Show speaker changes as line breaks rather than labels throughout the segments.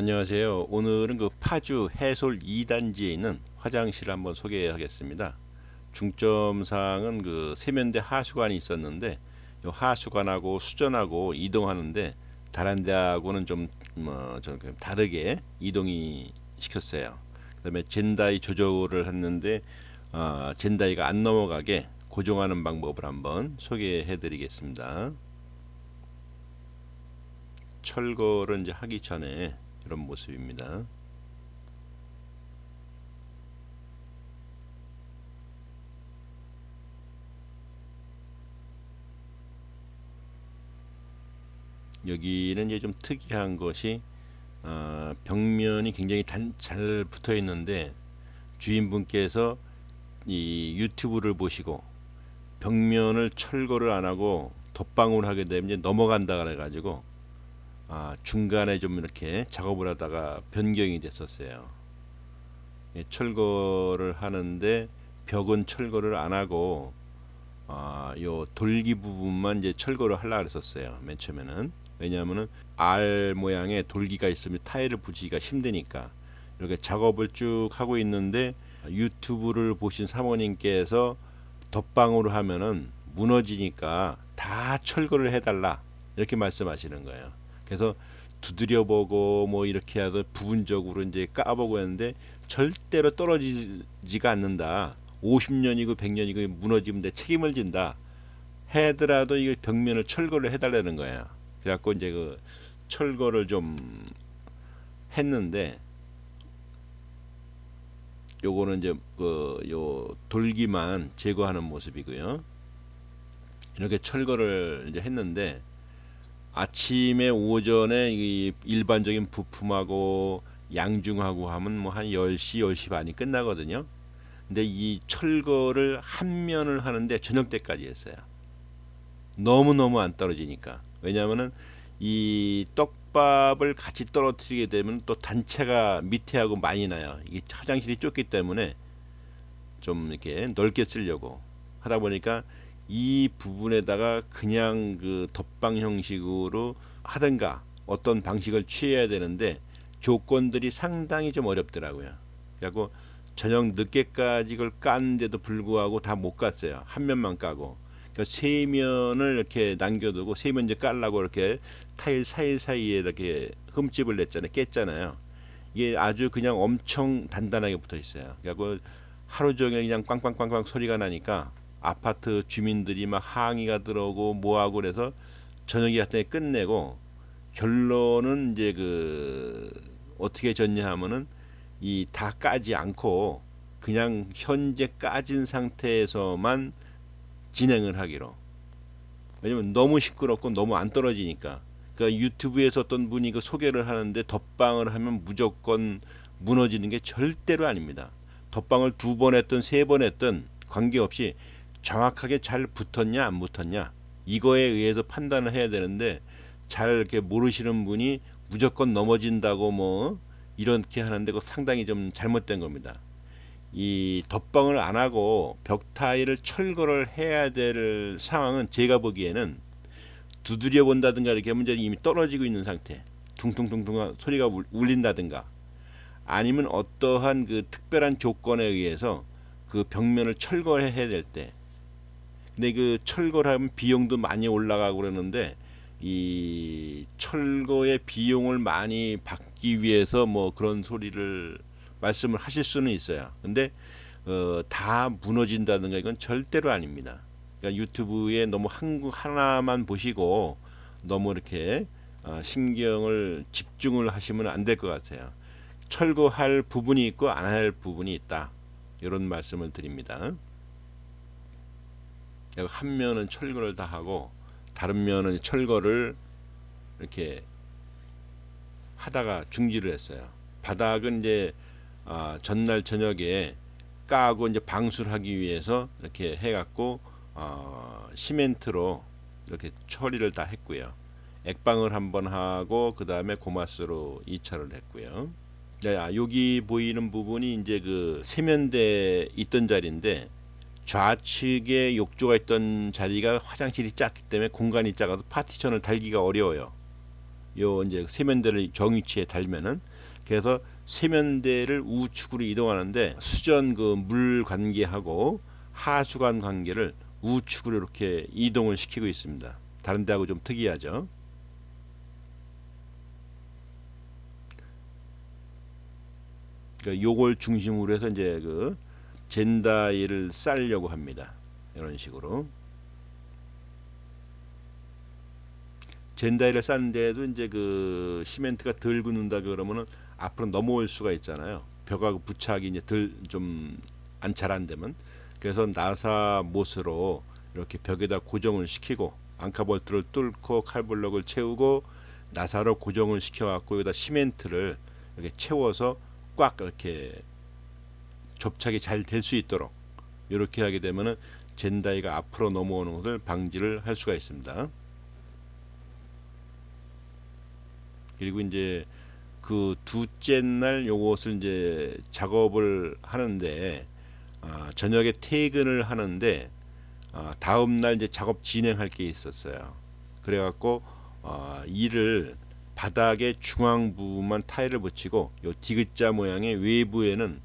안녕하세요. 오늘은 그 파주 해솔 2단지에 있는 화장실을 한번 소개하겠습니다. 중점상은 그 세면대 하수관이 있었는데 이 하수관하고 수전하고 이동하는데 다른 데하고는 좀 뭐 좀 다르게 이동이 시켰어요. 그다음에 젠다이 조절을 했는데 아, 젠다이가 안 넘어가게 고정하는 방법을 한번 소개해 드리겠습니다. 철거를 이제 하기 전에 이런 모습입니다. 여기는 이제 좀 특이한 것이 어, 벽면이 굉장히 단, 잘 붙어 있는데 주인분께서 이 유튜브를 보시고 벽면을 철거를 안 하고 덧방울 하게 되면 이제 넘어간다 그래가지고 아, 중간에 좀 이렇게 작업을 하다가 변경이 됐었어요. 예, 철거를 하는데 벽은 철거를 안 하고 아, 요 돌기 부분만 이제 철거를 하려 그랬었어요. 맨 처음에는 왜냐하면은 알 모양의 돌기가 있으면 타일을 붙이기가 힘드니까 이렇게 작업을 쭉 하고 있는데 유튜브를 보신 사모님께서 덧방울을 하면은 무너지니까 다 철거를 해달라 이렇게 말씀하시는 거예요. 그래서 두드려 보고 뭐 이렇게 해서 부분적으로 이제 까보고 했는데 절대로 떨어지지가 않는다. 50년이고 100년이고 무너지면 내 책임을 진다. 해더라도 이 벽면을 철거를 해달라는 거야. 그래갖고 이제 그 철거를 좀 했는데 요거는 이제 그 요 돌기만 제거하는 모습이고요. 이렇게 철거를 이제 했는데 아침에 오전에 이 일반적인 부품하고 양중하고 하면 뭐 한 10시 10시 반이 끝나거든요. 근데 이 철거를 한 면을 하는데 저녁 때까지 했어요. 너무너무 안 떨어지니까. 왜냐하면은 이 떡밥을 같이 떨어뜨리게 되면 또 단체가 밑에 하고 많이 나요. 이게 화장실이 좁기 때문에 좀 이렇게 넓게 쓰려고 하다 보니까 이 부분에다가 그냥 그 덧방 형식으로 하든가 어떤 방식을 취해야 되는데 조건들이 상당히 좀 어렵더라고요. 그래갖고 저녁 늦게까지 이걸 깠는데도 불구하고 다 못 깠어요. 한 면만 까고. 그러니까 세 면을 이렇게 남겨두고 세 면 이제 깔라고 이렇게 타일 사이사이에 이렇게 흠집을 냈잖아요. 깼잖아요. 이게 아주 그냥 엄청 단단하게 붙어 있어요. 그래갖고 하루 종일 그냥 꽝꽝꽝꽝 소리가 나니까 아파트 주민들이 막 항의가 들어오고 뭐하고 그래서 저녁에 같은 때 끝내고 결론은 이제 그 어떻게 졌냐 하면은 이 다 까지 않고 그냥 현재 까진 상태에서만 진행을 하기로. 왜냐면 너무 시끄럽고 너무 안 떨어지니까. 그러니까 유튜브에서 어떤 분이 그 소개를 하는데 덧방을 하면 무조건 무너지는 게 절대로 아닙니다. 덧방을 두 번 했든 세 번 했든 관계없이 정확하게 잘 붙었냐 안 붙었냐 이거에 의해서 판단을 해야 되는데 잘 이렇게 모르시는 분이 무조건 넘어진다고 뭐 이렇게 하는데 그 상당히 좀 잘못된 겁니다. 이 덧방을 안 하고 벽 타일을 철거를 해야 될 상황은 제가 보기에는 두드려 본다든가 이렇게 문제는 이미 떨어지고 있는 상태 퉁퉁퉁퉁 소리가 울린다든가 아니면 어떠한 그 특별한 조건에 의해서 그 벽면을 철거해야 될 때 근데 그 철거를 하면 비용도 많이 올라가고 그러는데 이 철거의 비용을 많이 받기 위해서 뭐 그런 소리를 말씀을 하실 수는 있어요. 근데 어, 다 무너진다든가 이건 절대로 아닙니다. 그러니까 유튜브에 너무 한국 하나만 보시고 너무 이렇게 어, 신경을 집중을 하시면 안 될 것 같아요. 철거할 부분이 있고 안 할 부분이 있다. 이런 말씀을 드립니다. 한 면은 철거를 다 하고 다른 면은 철거를 이렇게 하다가 중지를 했어요. 바닥은 이제 아, 전날 저녁에 까고 이제 방수를 하기 위해서 이렇게 해갖고 어, 시멘트로 이렇게 처리를 다 했고요. 액방을 한번 하고 그 다음에 고마스로 2차를 했고요. 네, 아, 여기 보이는 부분이 이제 그 세면대 있던 자리인데 좌측에 욕조가 있던 자리가 화장실이 작기 때문에 공간이 작아서 파티션을 달기가 어려워요. 요 이제 세면대를 정위치에 달면은 그래서 세면대를 우측으로 이동하는데 수전 그 물 관계하고 하수관 관계를 우측으로 이렇게 이동을 시키고 있습니다. 다른 데하고 좀 특이하죠. 그러니까 요걸 중심으로 해서 이제 그 젠다이를 쌓으려고 합니다. 이런 식으로. 젠다이를 쌓는데도 이제 그 시멘트가 덜 굳는다 그러면은 앞으로 넘어올 수가 있잖아요. 벽하고 부착이 이제 덜 좀 안 잘 안 되면 그래서 나사 못으로 이렇게 벽에다 고정을 시키고 앙카볼트를 뚫고 칼블럭을 채우고 나사로 고정을 시켜 갖고 여기다 시멘트를 이렇게 채워서 꽉 이렇게 접착이 잘 될 수 있도록 이렇게 하게 되면은 젠다이가 앞으로 넘어오는 것을 방지를 할 수가 있습니다. 그리고 이제 그 둘째 날 요것을 이제 작업을 하는데 아, 저녁에 퇴근을 하는데 아, 다음 날 이제 작업 진행할 게 있었어요. 그래갖고 아, 이를 바닥의 중앙 부분만 타일을 붙이고 요 디귿자 모양의 외부에는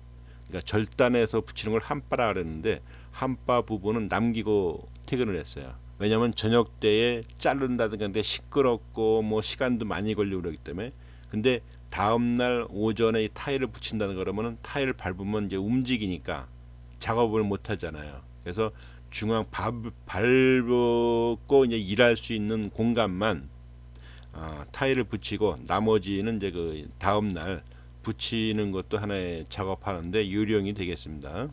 그러니까 절단해서 붙이는 걸 한바라 그랬는데 한바 부분은 남기고 퇴근을 했어요. 왜냐하면 저녁 때에 자른다든가 근데 시끄럽고 뭐 시간도 많이 걸리고 그러기 때문에 근데 다음 날 오전에 이 타일을 붙인다는 그러면은 타일을 밟으면 이제 움직이니까 작업을 못 하잖아요. 그래서 중앙 밟, 밟고 이제 일할 수 있는 공간만 아, 타일을 붙이고 나머지는 이제 그 다음 날 붙이는 것도 하나의 작업하는데 요령이 되겠습니다.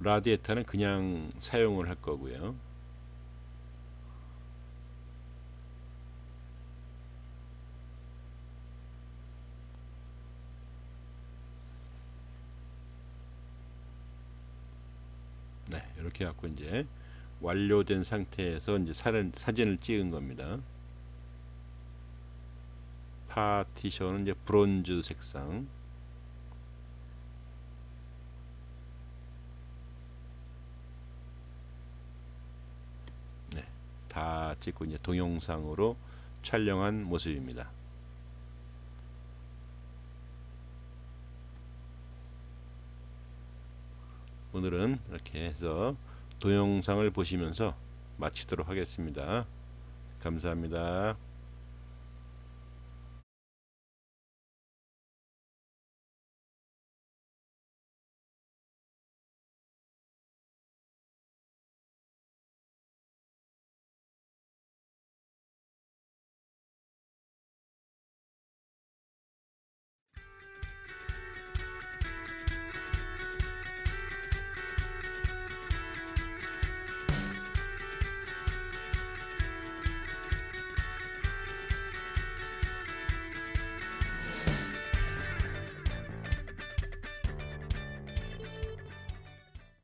라디에이터는 그냥 사용을 할 거고요. 네, 이렇게 갖고 이제 완료된 상태에서 이제 사진, 사진을 찍은 겁니다. 파티션은 이제 브론즈 색상. 네, 다 찍고 이제 동영상으로 촬영한 모습입니다. 오늘은 이렇게 해서 동영상을 보시면서 마치도록 하겠습니다. 감사합니다.